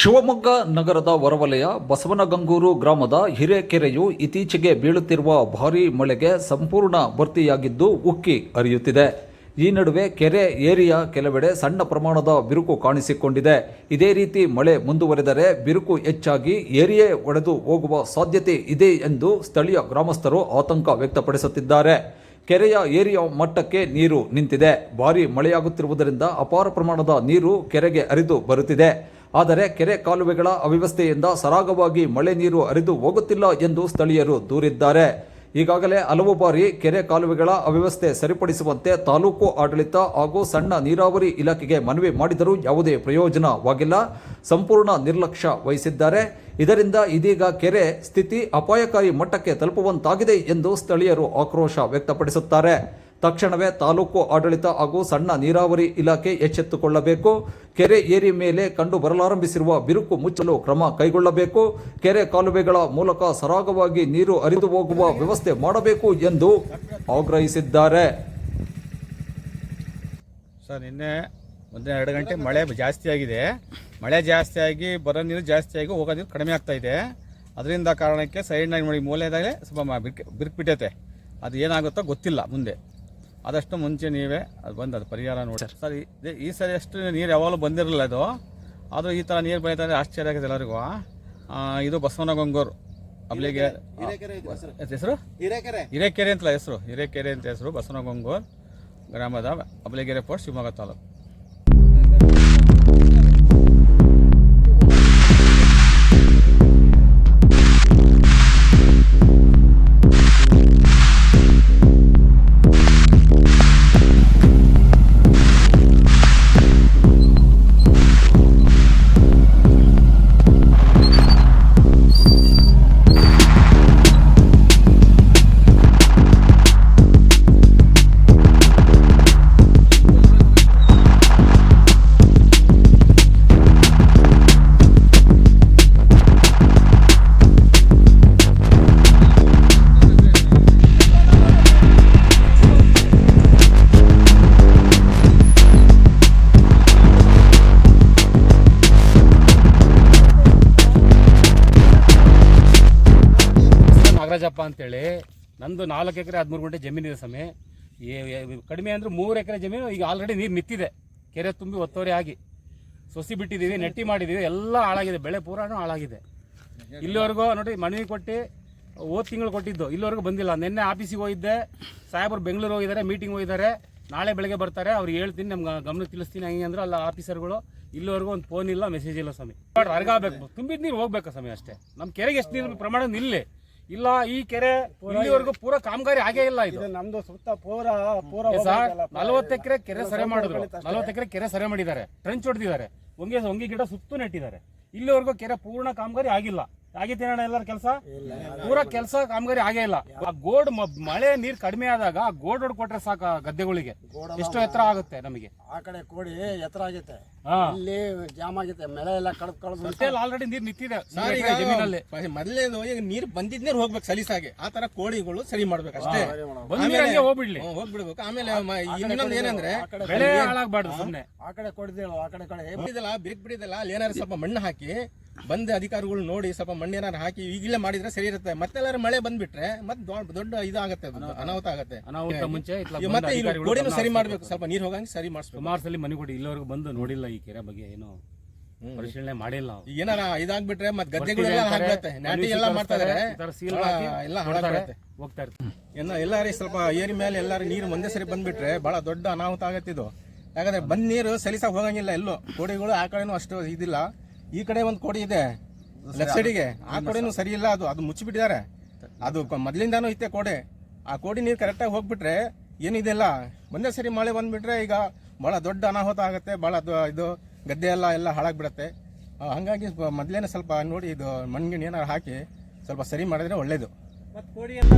ಶಿವಮೊಗ್ಗ ನಗರದ ಹೊರವಲಯ ಬಸವನಗಂಗೂರು ಗ್ರಾಮದ ಹಿರೇಕೆರೆಯು ಇತ್ತೀಚೆಗೆ ಬೀಳುತ್ತಿರುವ ಭಾರೀ ಮಳೆಗೆ ಸಂಪೂರ್ಣ ಭರ್ತಿಯಾಗಿದ್ದು ಉಕ್ಕಿ ಹರಿಯುತ್ತಿದೆ. ಈ ನಡುವೆ ಕೆರೆ ಏರಿಯ ಕೆಲವೆಡೆ ಸಣ್ಣ ಪ್ರಮಾಣದ ಬಿರುಕು ಕಾಣಿಸಿಕೊಂಡಿದೆ. ಇದೇ ರೀತಿ ಮಳೆ ಮುಂದುವರೆದರೆ ಬಿರುಕು ಹೆಚ್ಚಾಗಿ ಏರಿಯೇ ಒಡೆದು ಹೋಗುವ ಸಾಧ್ಯತೆ ಇದೆ ಎಂದು ಸ್ಥಳೀಯ ಗ್ರಾಮಸ್ಥರು ಆತಂಕ ವ್ಯಕ್ತಪಡಿಸುತ್ತಿದ್ದಾರೆ. ಕೆರೆಯ ಏರಿಯ ಮಟ್ಟಕ್ಕೆ ನೀರು ನಿಂತಿದೆ. ಭಾರೀ ಮಳೆಯಾಗುತ್ತಿರುವುದರಿಂದ ಅಪಾರ ಪ್ರಮಾಣದ ನೀರು ಕೆರೆಗೆ ಹರಿದು ಬರುತ್ತಿದೆ. ಆದರೆ ಕೆರೆ ಕಾಲುವೆಗಳ ಅವ್ಯವಸ್ಥೆಯಿಂದ ಸರಾಗವಾಗಿ ಮಳೆ ನೀರು ಹರಿದು ಹೋಗುತ್ತಿಲ್ಲ ಎಂದು ಸ್ಥಳೀಯರು ದೂರಿದ್ದಾರೆ. ಈಗಾಗಲೇ ಹಲವು ಬಾರಿ ಕೆರೆ ಕಾಲುವೆಗಳ ಅವ್ಯವಸ್ಥೆ ಸರಿಪಡಿಸುವಂತೆ ತಾಲೂಕು ಆಡಳಿತ ಹಾಗೂ ಸಣ್ಣ ನೀರಾವರಿ ಇಲಾಖೆಗೆ ಮನವಿ ಮಾಡಿದರೂ ಯಾವುದೇ ಪ್ರಯೋಜನವಾಗಿಲ್ಲ. ಸಂಪೂರ್ಣ ನಿರ್ಲಕ್ಷ್ಯ ವಹಿಸಿದ್ದಾರೆ. ಇದರಿಂದ ಇದೀಗ ಕೆರೆ ಸ್ಥಿತಿ ಅಪಾಯಕಾರಿ ಮಟ್ಟಕ್ಕೆ ತಲುಪುವಂತಾಗಿದೆ ಎಂದು ಸ್ಥಳೀಯರು ಆಕ್ರೋಶ ವ್ಯಕ್ತಪಡಿಸುತ್ತಾರೆ. ತಕ್ಷಣವೇ ತಾಲೂಕು ಆಡಳಿತ ಹಾಗೂ ಸಣ್ಣ ನೀರಾವರಿ ಇಲಾಖೆ ಎಚ್ಚೆತ್ತುಕೊಳ್ಳಬೇಕು. ಕೆರೆ ಏರಿ ಮೇಲೆ ಕಂಡು ಬರಲಾರಂಭಿಸಿರುವ ಬಿರುಕು ಮುಚ್ಚಲು ಕ್ರಮ ಕೈಗೊಳ್ಳಬೇಕು. ಕೆರೆ ಕಾಲುವೆಗಳ ಮೂಲಕ ಸರಾಗವಾಗಿ ನೀರು ಹರಿದು ಹೋಗುವ ವ್ಯವಸ್ಥೆ ಮಾಡಬೇಕು ಎಂದು ಆಗ್ರಹಿಸಿದ್ದಾರೆ. ಸರ್, ನಿನ್ನೆ ಒಂದು ಎರಡು ಗಂಟೆ ಮಳೆ ಜಾಸ್ತಿ ಆಗಿದೆ. ಮಳೆ ಜಾಸ್ತಿ ಆಗಿ ಬರೋ ನೀರು ಜಾಸ್ತಿ ಆಗಿ ಹೋಗೋ ನೀರು ಕಡಿಮೆ ಆಗ್ತಾ ಇದೆ. ಅದರಿಂದ ಕಾರಣಕ್ಕೆ ಸೈಡ್ನಾಗಿ ನೋಡಿ ಮೂಲೆದಾಗೆ ಸ್ವಲ್ಪ ಬಿರ್ಕ್ ಬಿರುಕು ಅದು ಏನಾಗುತ್ತೋ ಗೊತ್ತಿಲ್ಲ ಮುಂದೆ. ಆದಷ್ಟು ಮುಂಚೆ ನೀವೇ ಅದು ಬಂದು ಅದು ಪರಿಹಾರ ನೋಡಿ. ಸರ್. ಇದೇ- ಈ ಸರಿ ಅಷ್ಟು ನೀರು ಯಾವಾಗಲೂ ಬಂದಿರಲಿಲ್ಲ ಅದು. ಅದು ಈ ಥರ ನೀರು ಬೆಳೀತಾರೆ ಆಶ್ಚರ್ಯ ಆಗಿದೆ ಎಲ್ಲರಿಗೂ. ಆ, ಇದು ಬಸವನಗೊಂಗೂರು ಅಬ್ಲಿಗೆ ಹೆಸರು. ಹಿರೇಕೆರೆ. ಹಿರೇಕೆರೆ ಅಂತಲ್ಲ ಹೆಸರು. ಹಿರೇಕೆರೆ ಅಂತ ಹೆಸರು ಬಸವನಗೊಂಗೂರು ಗ್ರಾಮದ ಅಬಲೆಗೆರೆ ಪೋಸ್ಟ್ ಶಿವಮೊಗ್ಗ ತಾಲೂಕು. ನಾಗರಾಜಪ್ಪ ಅಂತೇಳಿ, ನಂದು ನಾಲ್ಕು ಎಕರೆ ಹದಿಮೂರು ಗುಂಟೆ ಜಮೀನಿದೆ ಸಮಯ ಕಡಿಮೆ ಅಂದ್ರೆ ಮೂರು ಎಕರೆ ಜಮೀನು ಈಗ ಆಲ್ರೆಡಿ ನೀರು ನಿಂತಿದೆ. ಕೆರೆ ತುಂಬಿ ಒತ್ತುವರಿ ಆಗಿ. ಸೊಸಿ ಬಿಟ್ಟಿದ್ದೀವಿ ನೆಟ್ಟಿ ಮಾಡಿದ್ದೀವಿ ಎಲ್ಲ ಹಾಳಾಗಿದೆ. ಬೆಳೆ ಪೂರಾನು ಹಾಳಾಗಿದೆ. ಇಲ್ಲಿವರೆಗೂ ನೋಡಿ, ಮನವಿ ಕೊಟ್ಟು, ಹೋದ್ ತಿಂಗಳು ಕೊಟ್ಟಿದ್ದು. ಇಲ್ಲಿವರೆಗೂ ಬಂದಿಲ್ಲ. ನಿನ್ನೆ ಆಫೀಸಿಗೆ ಹೋಗಿದ್ದೆ. ಸಾಹೇಬರು ಬೆಂಗಳೂರು ಹೋಗಿದ್ದಾರೆ ಮೀಟಿಂಗ್ ಹೋಗಿದ್ದಾರೆ. ನಾಳೆ ಬೆಳಗ್ಗೆ ಬರ್ತಾರೆ. ಅವ್ರು ಹೇಳ್ತೀನಿ, ನಮ್ಗೆ ಗಮನ ತಿಳಿಸ್ತೀನಿ ಹಂಗೆ ಅಂದ್ರೆ ಅಲ್ಲ ಆಫೀಸರ್ಗಳು ಇಲ್ಲಿವರೆಗೂ ಒಂದು ಫೋನ್ ಇಲ್ಲ ಮೆಸೇಜ್ ಇಲ್ಲ ಸ್ವಾಮಿ. ಅರ್ಗಾಗಬೇಕು ತುಂಬಿದ ನೀರು ಹೋಗ್ಬೇಕು ಸ್ವಾಮಿ ಅಷ್ಟೇ. ನಮ್ಮ ಕೆರೆಗೆ ಎಷ್ಟು ನೀರು, ಪ್ರಮಾಣ ನಿಲ್ಲಿ. ಇಲ್ಲ ಈ ಕೆರೆ ಇಲ್ಲಿವರೆಗೂ ಪೂರ ಕಾಮಗಾರಿ ಆಗೇ ಇಲ್ಲ ಇದು. ನಮ್ದು ಸುತ್ತ ಪೂರ ಪೂರ ನಲವತ್ತು ಎಕರೆ ಕೆರೆ ಸರಿ ಮಾಡಿದ್ರು. ನಲವತ್ತು ಎಕರೆ ಕೆರೆ ಸರಿ ಮಾಡಿದ್ದಾರೆ. ಟ್ರೆಂಚ್ ಹೊಡೆದಿದ್ದಾರೆ. ಹೊಂಗೆ ಹೊಂಗೆ ಗಿಡ ಸುತ್ತು ನೆಟ್ಟಿದ್ದಾರೆ. ಇಲ್ಲಿವರೆಗೂ ಕೆರೆ ಪೂರ್ಣ ಕಾಮಗಾರಿ ಆಗಿಲ್ಲ. ಆಗೈತೆ ಅಣ್ಣ ಎಲ್ಲರ ಕೆಲಸ? ಪೂರ ಕೆಲಸ ಕಾಮಗಾರಿ ಆಗೇ ಇಲ್ಲ. ಆ ಗೋಡ್ ಮ- ಮಳೆ ನೀರ್ ಕಡಿಮೆ ಆದಾಗ ಆ ಗೋಡ್ ಹೊಡ್ ಕೊಟ್ರೆ ಸಾಕ ಗದ್ದೆಗಳಿಗೆ. ಎಷ್ಟು ಎತ್ತರ ಆಗುತ್ತೆ ನಮಗೆ. ಆ ಕಡೆ ಕೋಡಿ ಎತ್ತರ ಆಗುತ್ತೆ. ಇಲ್ಲಿ ಜಾಮ್ ಆಗುತ್ತೆ ಮಳೆ ಎಲ್ಲ ಕಳೆದ್ ಕಳೆದು ಆಲ್ರೆಡಿ ನೀರ್ ನಿಂತಿದೆ. ಜಮೀನಲ್ಲಿ. ಮೊದಲೇದು ಈಗ ನೀರ್ ಬಂದಿದ್ ನೀರ್ ಹೋಗ್ಬೇಕು ಸಲೀಸಾಗಿ ಆ ತರ ಕೋಳಿಗಳು ಸರಿ ಮಾಡ್ಬೇಕು ಅಷ್ಟೇ. ಬಂದ್ ನೀರ್ ಹಂಗೆ ಹೋಗ್ಬಿಡ್ಲಿ. ಹೋಗ್ಬಿಡ್ಬೇಕು. ಆಮೇಲೆ ಇನ್ನೊಂದು ಏನಂದ್ರೆ ಆ ಕಡೆ ಬೆಳೆ ಹಾಳಾಗ್ಬಾರ್ದು ಸುಮ್ನೆ. ಆ ಕಡೆ ಕೊಡ್ದಿಲ್ಲ ಆ ಕಡೆ ಕಡೆ ಬಿಡಿದಲ್ಲ ಬಿಕ್ ಬಿಡಿದಲ್ಲ ಅಲ್ಲಿ ಏನಾದ್ರು ಸ್ವಲ್ಪ ಮಣ್ಣು ಹಾಕಿ ಬಂದ ಅಧಿಕಾರಿಗಳು ನೋಡಿ ಸ್ವಲ್ಪ ಮಣ್ಣು ಏನಾರು ಹಾಕಿ ಈಗಲೇ ಮಾಡಿದ್ರೆ ಸರಿ ಇರುತ್ತೆ. ಮತ್ತೆಲ್ಲಾರು ಮಳೆ ಬಂದ್ಬಿಟ್ರೆ ಮತ್ತೆ ದೊಡ್ಡ ದೊಡ್ಡ ಇದಾಗತ್ತೆ ಅದು, ಅನಾಹುತ. ಆಗುತ್ತೆ. ಅನಾಹುತ ಮುಂಚೆ ಮತ್ತೆ ಗೋಡೆನೂ ಸರಿ. ಮಾಡ್ಬೇಕು. ಸ್ವಲ್ಪ ನೀರು ಹೋಗಂಗೆ ಸರಿ ಮಾಡಿಸ್ಬೇಕು. ಸುಮಾರು ಸಲ ಮನೆ ಕೊಡಿ ಇಲ್ಲವರೆಗೂ ಬಂದು ನೋಡಿಲ್ಲ ಈ ಕೆರೆ ಬಗ್ಗೆ ಏನು. ಪರಿಶೀಲನೆ ಮಾಡಿಲ್ಲ ಈಗ ಏನಾರ ಇದಾಗ್ಬಿಟ್ರೆ ಮತ್ತೆ ಗದ್ದೆಗಳೆಲ್ಲ ಅಂತಾರೆ, ನಾಟಿ ಎಲ್ಲ ಮಾಡ್ತಾ ಇದಾರೆ. ಈ ತರ ಸೀಲ್ ಎಲ್ಲ ಕೊಡ್ತಾರೆ, ಹೋಗ್ತಾ ಇರ್ತಾರೆ. ಎಲ್ಲ ಎಲ್ಲಾರಿ ಸ್ವಲ್ಪ ಏರಿ ಮೇಲೆ ಎಲ್ಲಾರು ನೀರು ಒಂದೇ ಸರಿ ಬಂದ್ಬಿಟ್ರೆ ಬಹಳ ದೊಡ್ಡ ಅನಾಹುತ ಆಗತ್ತಿದು ಯಾಕಂದ್ರೆ ಬಂದ್ ನೀರು ಸಲಿಸಾಗ ಹೋಗಂಗಿಲ್ಲ ಎಲ್ಲೋ. ಕೋಡಿಗಳು ಆ ಕಡೆನೂ ಅಷ್ಟು ಇದಿಲ್ಲ. ಈ ಕಡೆ ಒಂದು ಕೋಡಿ ಇದೆ. ಲೆಫ್ಟ್ ಸೈಡಿಗೆ ಆ ಕೋಡಿನೂ ಸರಿ ಇಲ್ಲ ಅದು. ಅದು ಮುಚ್ಚಿಬಿಟ್ಟಿದ್ದಾರೆ. ಅದು ಮೊದಲಿಂದಾನು ಇತ್ತೆ ಐತೆ ಕೋಡೆ. ಆ ಕೋಡಿ ನೀರು ಕರೆಕ್ಟಾಗಿ ಹೋಗ್ಬಿಟ್ರೆ ಏನಿದೆಲ್ಲ ಒಂದೇ ಸರಿ ಮಳೆ ಬಂದ್ಬಿಟ್ರೆ ಈಗ ಭಾಳ ದೊಡ್ಡ ಅನಾಹುತ ಆಗುತ್ತೆ. ಭಾಳ ಇದು ಗದ್ದೆ ಎಲ್ಲ ಎಲ್ಲ ಹಾಳಾಗ್ಬಿಡತ್ತೆ. ಹಾಗಾಗಿ ಮೊದ್ಲೇನೆ ಸ್ವಲ್ಪ ನೋಡಿ ಇದು ಮಣ್ಣಿನ ಏನಾರು ಹಾಕಿ ಸ್ವಲ್ಪ ಸರಿ ಮಾಡಿದ್ರೆ ಒಳ್ಳೇದು. ಮತ್ತು ಕೋಡಿ ಎಲ್ಲ